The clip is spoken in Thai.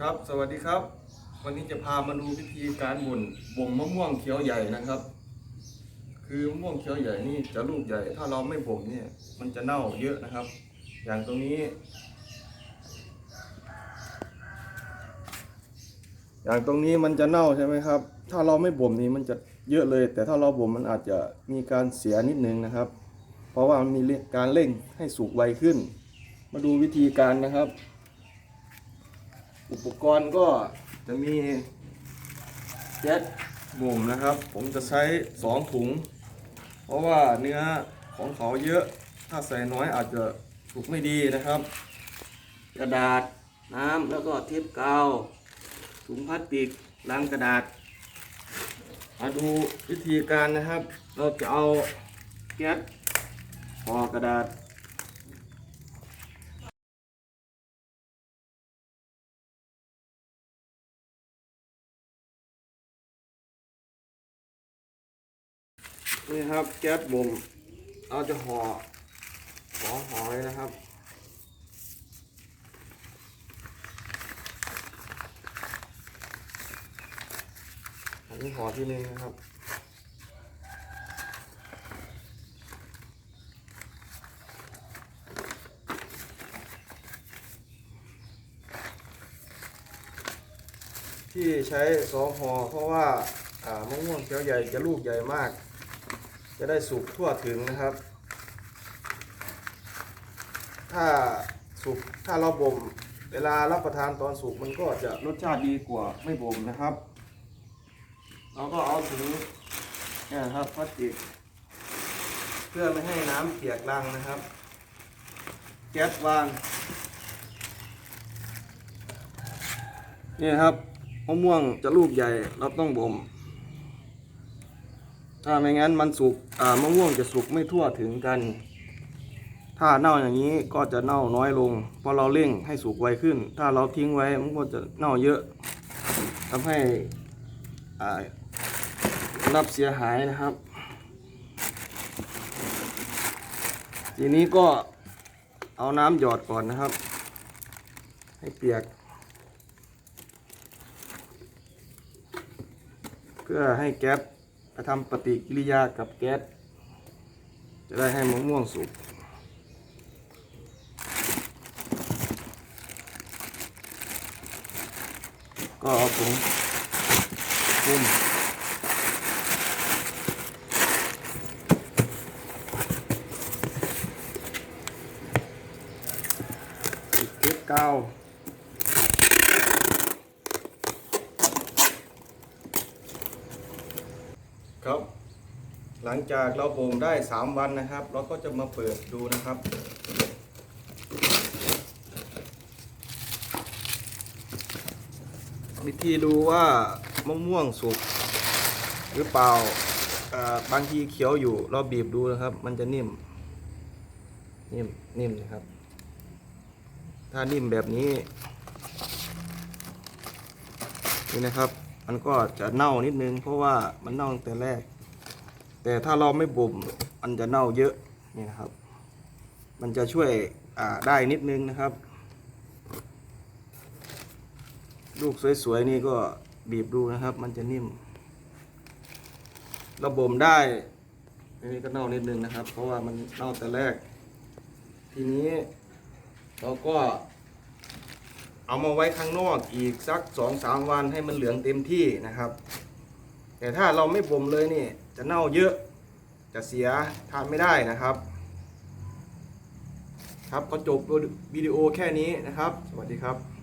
ครับสวัสดีครับ วันนี้จะพามาดูวิธีการบ่นบ่มมะม่วงเขียวใหญ่นะครับ คือมะม่วงเขียวใหญ่นี่จะลูกใหญ่ ถ้าเราไม่บ่มเนี่ยมันจะเน่าเยอะนะครับ อย่างตรงนี้ อย่างตรงนี้มันจะเน่าใช่ไหมครับ ถ้าเราไม่บ่มนี่มันจะเยอะเลย แต่ถ้าเราบ่มมันอาจจะมีการเสียนิดนึงนะครับ เพราะว่ามันมีการเร่งให้สุกไวขึ้น มาดูวิธีการนะครับ อุปกรณ์ก็จะมีแก๊สบ่มนะครับ ผมจะใช้สองถุง เพราะว่าเนื้อของเขาเยอะ ถ้าใส่น้อยอาจจะสุกไม่ดีนะครับ กระดาษน้ำแล้วก็เทปกาว ถุงพลาสติกลังกระดาษมาดูวิธีการนะครับ เราจะเอาแก๊สห่อกระดาษ นี่ครับแก๊สบ่มเราจะห่อสอห่อเลยนะครับอันนี้ห่อที่หนึ่งนะครับที่ใช้สองห่อเพราะว่าอ่ามะม่วงเขียวใหญ่จะลูกใหญ่มาก จะได้สุกทั่วถึงนะครับ ถ้าสุกถ้าเราบ่มเวลารับประทานตอนสุกมันก็จะรสชาติดีกว่าไม่บ่มนะครับ เราก็เอาถุงนี่นะครับพลาสติกเพื่อไม่ให้น้ำเปียกรังนะครับ แก๊สวางนี่ครับมะม่วงจะลูกใหญ่เราต้องบ่ม ถ้าไม่งั้นมันสุกมะม่วงจะสุกไม่ทั่วถึงกัน ถ้าเน่าอย่างนี้ก็จะเน่าน้อยลงเพราะเราเร่งให้สุกไวขึ้น ถ้าเราทิ้งไว้มันก็จะเน่าเยอะทำให้รับเสียหายนะครับ ทีนี้ก็เอาน้ำหยอดก่อนนะครับ ให้เปียก เพื่อให้แก๊ส ไปทำปฏิกิริยากับแก๊สจะได้ให้มะม่วงสุกก็เอาถุงคลุมติดเทปกาว ครับ หลังจากเราบ่มได้ 3 วันนะครับ เราก็จะมาเปิดดูนะครับ วิธีดูว่ามะม่วงสุกหรือเปล่าอ่าบางทีเขียวอยู่เราบีบดูนะครับ มันจะนิ่ม นิ่มนิ่มนะครับ ถ้านิ่มแบบนี้ นี่นะครับ มันก็จะเน่านิดนึง เพราะว่ามันเน่าตั้งแต่แรก แต่ถ้าเราไม่บ่มมันจะเน่าเยอะนี่นะครับ มันจะช่วยได้นิดนึงนะครับ ลูกสวยๆนี่ก็บีบดูนะครับ มันจะนิ่ม เราบ่มได้อันนี้ก็เน่านิดนึงนะครับ เพราะว่ามันเน่าแต่แรก ทีนี้เราก็ เอามาไว้ข้างนอกอีกสักสองสามวันให้มันเหลืองเต็มที่นะครับ แต่ถ้าเราไม่บ่มเลยนี่จะเน่าเยอะจะเสียทานไม่ได้นะครับ ครับก็จบวิดีโอแค่นี้นะครับ สวัสดีครับ